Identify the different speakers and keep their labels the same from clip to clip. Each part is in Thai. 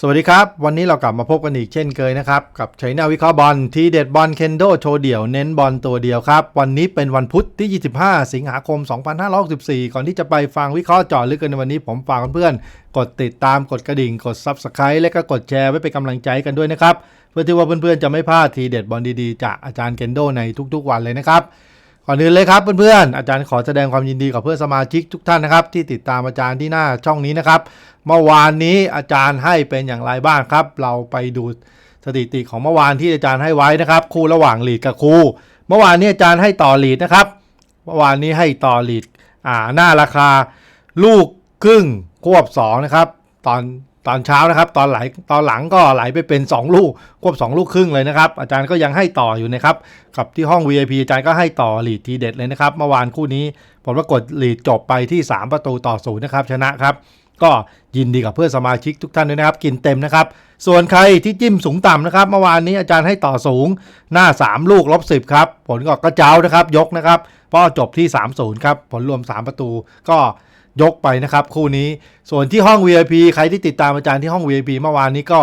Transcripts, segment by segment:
Speaker 1: สวัสดีครับ วันนี้เรากลับมาพบกันอีกเช่นเคยนะครับ กับชัยนาวิเคราะห์บอลทีเด็ดบอลเคนโดโชว์เดี่ยวเน้นบอลตัวเดียวครับ วันนี้เป็นวันพุธที่ 25 สิงหาคม 2564 ก่อนที่จะไปฟังวิเคราะห์จาะลึกกันในวันนี้ผมฝากเพื่อนๆกดติดตามกดกระดิ่ง กด Subscribe และก็กดแชร์ไว้เป็นกำลังใจกันด้วยนะครับ เพื่อที่ว่าเพื่อนๆจะไม่พลาดทีเด็ดบอลดีๆ จากอาจารย์เคนโดในทุกๆวันเลยนะครับ ก่อนอื่นเลยครับเพื่อนๆอาจารย์ขอแสดงความยินดีกับเพื่อนสมาชิกทุกท่านนะครับ ที่ติดตามอาจารย์ที่หน้าช่องนี้นะครับ เมื่อวานนี้อาจารย์ให้เป็นอย่างไรบ้างครับ เราไปดูสถิติของเมื่อวานที่อาจารย์ให้ไว้นะครับ คู่ระหว่างลีดกับคู่ เมื่อวานนี้อาจารย์ให้ต่อลีดนะครับ เมื่อวานนี้ให้ต่อลีดอ่าหน้าราคา ลูกครึ่งควบ2นะครับ ตอน ตอนเช้านะครับ ตอนไหลตอนหลังก็ไหลไปเป็น 2 ลูกควบ 2 ลูกครึ่งเลยนะครับ อาจารย์ก็ยังให้ต่ออยู่นะครับ กับที่ห้อง VIP อาจารย์ก็ให้ต่อหลีดทีเด็ดเลยนะครับ เมื่อวานคู่นี้ผลปรากฏหลีดจบไปที่ 3 ประตูต่อศูนย์นะครับชนะครับก็ยินดีกับเพื่อนสมาชิกทุกท่านด้วยนะครับ กินเต็มนะครับ ส่วนใครที่จิ้มสูงต่ำนะครับ เมื่อวานนี้อาจารย์ให้ต่อสูงหน้า 3 ลูกลบ10ครับผลก็กระเจ้านะครับยกนะครับเพราะจบที่ 3-0ครับผลรวม 3 ประตูก็ ยกไปนะครับคู่นี้ส่วนที่ห้อง VIP ใครที่ติดตามอาจารย์ที่ห้อง VIP เมื่อวานนี้ก็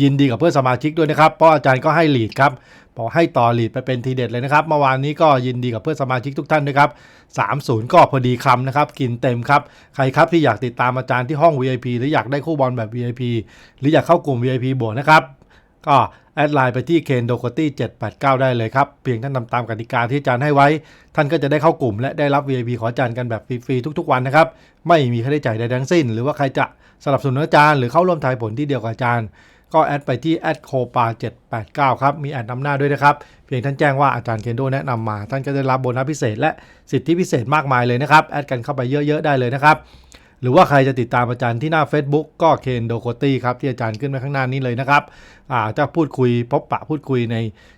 Speaker 1: ยินดีกับเพื่อนสมาชิกด้วยนะครับ เพราะอาจารย์ก็ให้ลีดครับบอกให้ต่อลีดไปเป็นทีเด็ดเลยนะครับ เมื่อวานนี้ก็ยินดีกับเพื่อนสมาชิกทุกท่านด้วยครับ 3-0 ก็พอดีคำนะครับ กินเต็มครับ ใครครับที่อยากติดตามอาจารย์ที่ห้อง VIP หรืออยากได้คู่บอลแบบ VIP หรืออยากเข้ากลุ่ม VIP บวกนะครับ ก็แอดไลน์ไปที่เคนโดโคตี้789 ได้เลยครับ เพียงท่านทำตามกติกาที่อาจารย์ให้ไว้ ท่านก็จะได้เข้ากลุ่ม และได้รับ VIP ขออาจารย์กันแบบฟรีๆทุกๆวันนะครับ ไม่มีค่าใช้จ่ายใดทั้งสิ้น หรือว่าใครจะสนับสนุนอาจารย์หรือเข้าร่วมทายผลที่เดียวกับอาจารย์ ก็แอดไปที่แอดโคปา789 ครับ มีแอดนำหน้าด้วยนะครับ เพียงท่านแจ้งว่าอาจารย์เคนโดแนะนำมา ท่านก็จะรับโบนัสพิเศษ และสิทธิพิเศษมากมายเลยนะครับแอดกันเข้าไปเยอะๆได้เลยนะครับ หรือว่าใครจะติดตามอาจารย์ที่หน้า Facebook ก็เคนโดโคตี้ครับที่อาจารย์ขึ้นมาข้างหน้านี้เลยนะครับจะพูดคุยพบปะพูดคุยใน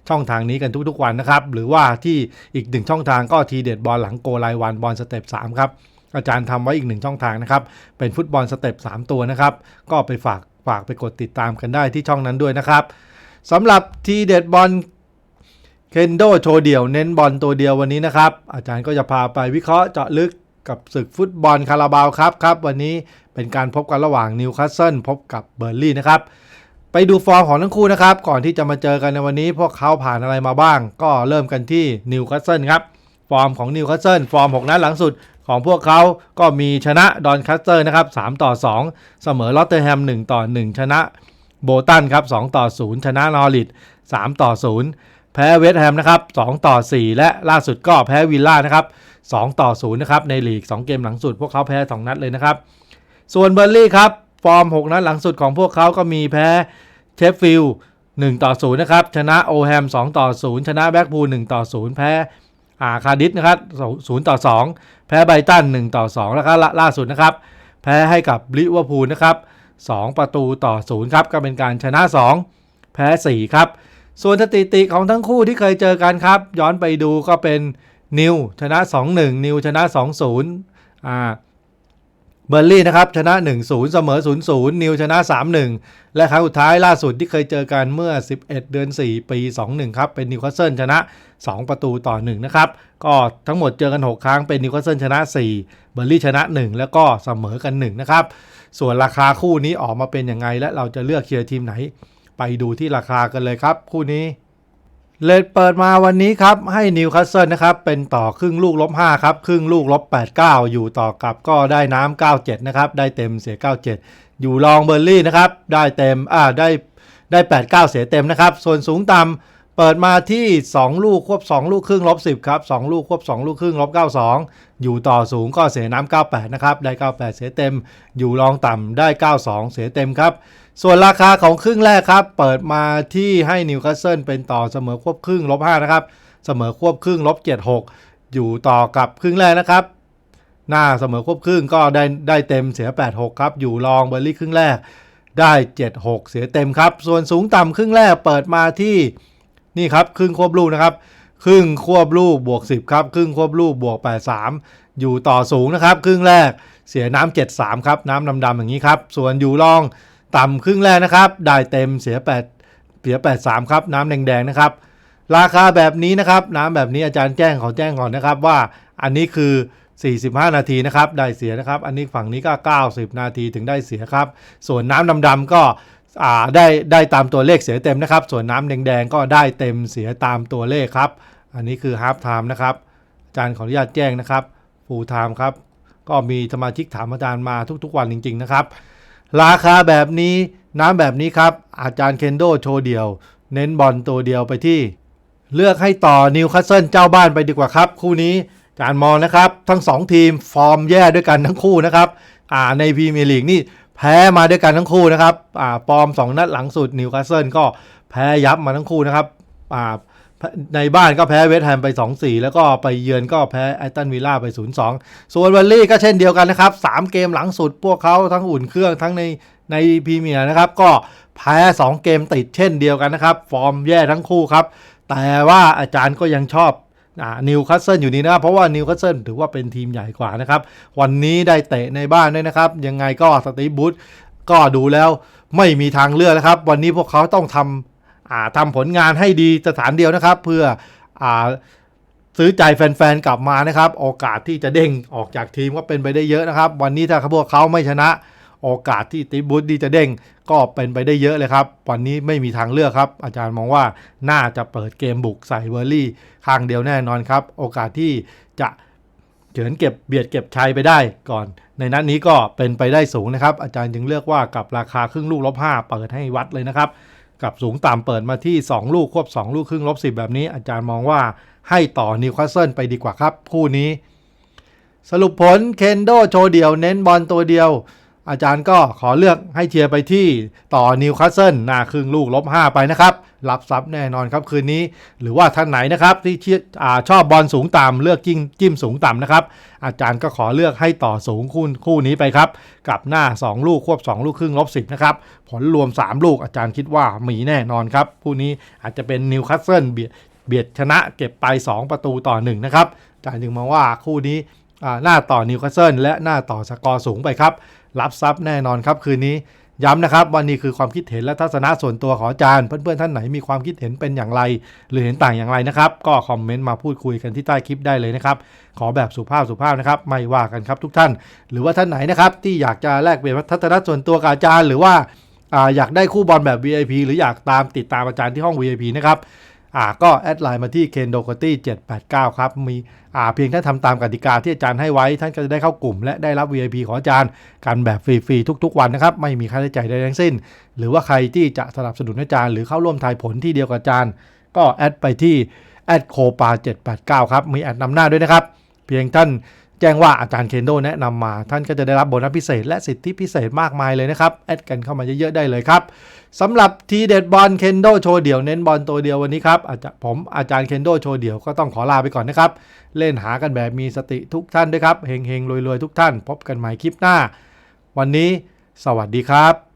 Speaker 1: ช่องทางนี้กันทุกๆวันนะครับ หรือว่าที่อีกหนึ่งช่องทางก็ทีเด็ดบอลหลังโกไลวันบอลสเต็ป3ครับอาจารย์ทำไว้อีกหนึ่งช่องทางนะครับ เป็นฟุตบอลสเต็ป3ตัวนะครับ ก็ไปฝากฝากไปกดติดตามกันได้ที่ช่องนั้นด้วยนะครับสำหรับทีเด็ดบอลเคนโดโชว์เดี่ยวเน้นบอลตัวเดียววันนี้นะครับ อาจารย์ก็จะพาไปวิเคราะห์เจาะลึก กับศึกฟุตบอลคาราบาวครับครับ วันนี้เป็นการพบกันระหว่างนิวคาสเซิลพบกับเบอร์ลี่นะครับ ไปดูฟอร์มของทั้งคู่นะครับ ก่อนที่จะมาเจอกันในวันนี้ พวกเขาผ่านอะไรมาบ้าง ก็เริ่มกันที่นิวคาสเซิลครับ ฟอร์มของนิวคาสเซิลฟอร์ม 6 นัดหลังสุดของพวกเขาก็มีชนะดอนคัสเตอร์นะครับ3ต่อ 2 เสมอลอตเตอร์แฮม1ต่อ 1 ชนะโบตันครับ2ต่อ 0 ชนะนอริท3ต่อ 0 แพ้เวสต์แฮมนะครับ2ต่อ 4 และล่าสุดก็แพ้วิลล่านะครับ2ต่อ0นะครับในลีก 2 เกมหลังสุด พวกเขาแพ้ 2 นัดเลยนะครับ ส่วนเบอร์ลี่ครับฟอร์ม 6 นัดหลังสุดของพวกเขาก็มีแพ้เชฟฟิลด์1ต่อ0นะครับชนะโอแฮม2ต่อ0ชนะแบ็กพูล1ต่อ0แพ้อาคาดิสนะครับ0ต่อ 2 แพ้ไบรตัน1ต่อ2แล้วก็ล่าสุดนะครับ แพ้ให้กับลิเวอร์พูลนะครับ2ประตูต่อ0ครับก็เป็นการชนะ 2 แพ้ 4 ครับ ส่วนสถิติของทั้งคู่ที่เคยเจอกันครับ ย้อนไปดูก็เป็นนิวชนะ 2-1 นิวชนะ 2-0อ่าเบอร์ลี่นะครับชนะ 1-0 เสมอ 0-0 นิวชนะ 3-1 และครั้งสุดท้ายล่าสุดที่เคยเจอกันเมื่อ 11 เดือน 4 ปี 2-1 ครับเป็นนิวคาสเซิลชนะ 2 ประตูต่อ 1 นะครับ ก็ทั้งหมดเจอกัน 6 ครั้งเป็นนิวคาสเซิลชนะ 4 เบอร์ลี่ชนะ 1 แล้วก็เสมอกัน 1 นะครับ ส่วนราคาคู่นี้ออกมาเป็นยังไงและเราจะเลือกเชียร์ทีมไหน ไปดูที่ราคากันเลยครับ คู่นี้เลดเปิดมาวันนี้ครับ ให้นิวคาสเซิลนะครับ เป็นต่อครึ่งลูกลบ5ครับ ครึ่งลูกลบ89 อยู่ต่อกับก็ได้น้ำ97 นะครับ ได้เต็มเสีย 97 อยู่รองเบอร์ลี่นะครับ ได้เต็มอ่าได้ได้ 89 เสียเต็มนะครับ ส่วนสูงต่ำ เปิดมาที่ 2 ลูกควบ 2 ลูกครึ่งลบ10ครับ2ลูกควบ 2 ลูกครึ่งลบ92 อยู่ต่อสูงก็เสียน้ำ98นะครับได้ 98 เสียเต็ม อยู่รองต่ำได้ 92 เสียเต็มครับ ส่วนราคาของครึ่งแรกครับ เปิดมาที่ให้นิวคาสเซิลเป็นต่อเสมอควบครึ่งลบ5นะครับเสมอควบครึ่งลบ76 อยู่ต่อกับครึ่งแรกนะครับหน้าเสมอควบครึ่งก็ได้ได้เต็มเสีย 86 ครับ อยู่รองเบอร์ลี่ครึ่งแรกได้ 76 เสียเต็มครับ ส่วนสูงต่ำครึ่งแรกเปิดมาที่ นี่ครับครึ่งควบลูกนะครับ ครึ่งควบลูกบวก 10 ครับ ครึ่งควบลูกบวก 83 อยู่ต่อสูงนะครับ ครึ่งแรกเสียน้ำ73 ครับ น้ำดำๆอย่างนี้ครับ ส่วนอยู่รองต่ำครึ่งแรกนะครับ ได้เต็มเสีย8เสีย 83 ครับ น้ำแดงๆนะครับ ราคาแบบนี้นะครับ น้ำแบบนี้อาจารย์แจ้งขอแจ้งก่อนนะครับว่าอันนี้คือ 45 นาทีนะครับ ได้เสียนะครับ อันนี้ฝั่งนี้ก็ 90 นาทีถึงได้เสียครับ ส่วนน้ำดำๆก็ ได้ได้ตามตัวเลขเสียเต็มนะครับ ส่วนน้ำแดงๆก็ได้เต็มเสียตามตัวเลขครับ อันนี้คือฮา f ไทม์นะครับอาจารย์ขออนุญาตแจ้งนะครับฟูลไทม์ครับ ก็มีสมาชิกถามอาจารย์มาทุกๆวันจริง ๆ นะครับ ราคาแบบนี้น้ำแบบนี้ครับ อาจารย์เคนโดโชว์เดียว เน้นบอลตัวเดียวไปที่ เลือกให้ต่อนิวคาสเซิลเจ้าบ้านไปดีกว่าครับ คู่นี้อารมองนะครับ ทั้ง 2 ทีมฟอร์มแย่ด้วยกันทั้งคู่นะครับอ่าในพรีเมียร์ลีกนี่ แพ้มาด้วยกันทั้งคู่นะครับอ่าฟอร์ม 2 นัดหลังสุดนิวคาสเซิลก็แพ้ยับมาทั้งคู่นะครับอ่าในบ้านก็แพ้เวสต์แฮมไป 2-4 แล้วก็ไปเยือนก็แพ้ไอตันวิลล่าไป 0-2 ส่วนวันลี่ก็เช่นเดียวกันนะครับ 3 เกมหลังสุดพวกเขาทั้งอุ่นเครื่องทั้งในในพรีเมียร์นะครับ ก็แพ้ 2 เกมติดเช่นเดียวกันนะครับ ฟอร์มแย่ทั้งคู่ครับ แต่ว่าอาจารย์ก็ยังชอบ นิวคาสเซิลอยู่นี่นะครับเพราะว่านิวคาสเซิลถือว่าเป็นทีมใหญ่กว่านะครับ วันนี้ได้เตะในบ้านด้วยนะครับ ยังไงก็สตีบูธก็ดูแล้วไม่มีทางเลือกนะครับ วันนี้พวกเขาต้องทำทำผลงานให้ดีสถานเดียวนะครับ เพื่ออซื้อใจแฟนๆกลับมานะครับ โอกาสที่จะเด้งออกจากทีมก็เป็นไปได้เยอะนะครับ วันนี้ถ้าพวกเขาไม่ชนะ โอกาสที่ติบูธดีจะเด้ง ก็เป็นไปได้เยอะเลยครับ วันนี้ไม่มีทางเลือกครับ อาจารย์มองว่าน่าจะเปิดเกมบุกใส่เวอร์ลี่ข้างเดียวแน่นอนครับ โอกาสที่จะเฉือนเก็บเบียดเก็บชัยไปได้ก่อน ในนัดนนี้ก็เป็นไปได้สูงนะครับ อาจารย์จึงเลือกว่ากับราคาครึ่งลูกลบ5เปิดให้วัดเลยนะครับ กับสูงต่ำเปิดมาที่ 2 ลูกควบ 2 ลูกครึ่งลบ 10 แบบนี้ อาจารย์มองว่าให้ต่อนิวคาสเซิลไปดีกว่าครับ คู่นี้ สรุปผลเคนโดโชว์เดียว เน้นบอลตัวเดียว อาจารย์ก็ขอเลือกให้เชียร์ไปที่ต่อนิวคาสเซิลหน้าครึ่งลูกลบ 5 ไปนะครับ รับซับแน่นอนครับคืนนี้ หรือว่าท่านไหนนะครับที่เชียร์อาชอบบอลสูงต่ำเลือกจิ้มจิ้มสูงต่ำนะครับ อาจารย์ก็ขอเลือกให้ต่อสูงคู่คู่นี้ไปครับ กับหน้า 2 ลูกควบ 2 ลูกครึ่งลบ 10 นะครับ ผลรวม 3 ลูกอาจารย์คิดว่ามีแน่นอนครับคู่นี้อาจจะเป็นนิวคาสเซิลเบียดชนะเก็บไป 2 ประตูต่อ1นะครับอาจารย์จึงมองว่าคู่นี้ หน้าต่อนิวคาสเซิลและหน้าต่อสกอร์สูงไปครับ รับทรัพย์แน่นอนครับคืนนี้ย้ำนะครับวันนี้คือความคิดเห็นและทัศนะส่วนตัวของอาจารย์ เพื่อนๆท่านไหนมีความคิดเห็นเป็นอย่างไร หรือเห็นต่างอย่างไรนะครับ ก็คอมเมนต์มาพูดคุยกันที่ใต้คลิปได้เลยนะครับ ขอแบบสุภาพสุภาพนะครับไม่ว่ากันครับทุกท่าน หรือว่าท่านไหนนะครับที่อยากจะแลกเปลี่ยนทัศนะส่วนตัวกับอาจารย์ หรือว่าอยากได้คู่บอลแบบ VIP หรืออยากตามติดตามอาจารย์ที่ห้อง VIP นะครับ อ่าก็แอดไลน์มาที่ ken d o k o t y 789 ครับมีอ่าเพียงท่านทำตามกติกาที่อาจารย์ให้ไว้ ท่านก็จะได้เข้ากลุ่ม และได้รับ VIP ของอาจารย์กันแบบฟรีๆ ทุกๆ วันนะครับ ไม่มีค่าใช้จ่ายใดทั้งสิ้น หรือว่าใครที่จะสนับสนุนอาจารย์ หรือเข้าร่วมทายผลที่เดียวกับอาจารย์ ก็แอดไปที่แอดโคปา789 ครับ มีแอดนำหน้าด้วยนะครับ เพียงท่าน จ้งว่าอาจารย์เคนโดแนะนำมา ท่านก็จะได้รับโบนัสพิเศษ และสิทธิพิเศษมากมายเลยนะครับ แอดกันเข้ามาเยอะๆได้เลยครับสำหรับทีเด็ดบอลเคนโดโชว์เดี่ยวเน้นบอลตัวเดียววันนี้ครับอาจจะผมอาจารย์เคนโดโชว์เดี่ยวก็ต้องขอลาไปก่อนนะครับ เล่นหากันแบบมีสติทุกท่านด้วยครับเฮงๆรวยๆทุกท่าน พบกันใหม่คลิปหน้า วันนี้ สวัสดีครับ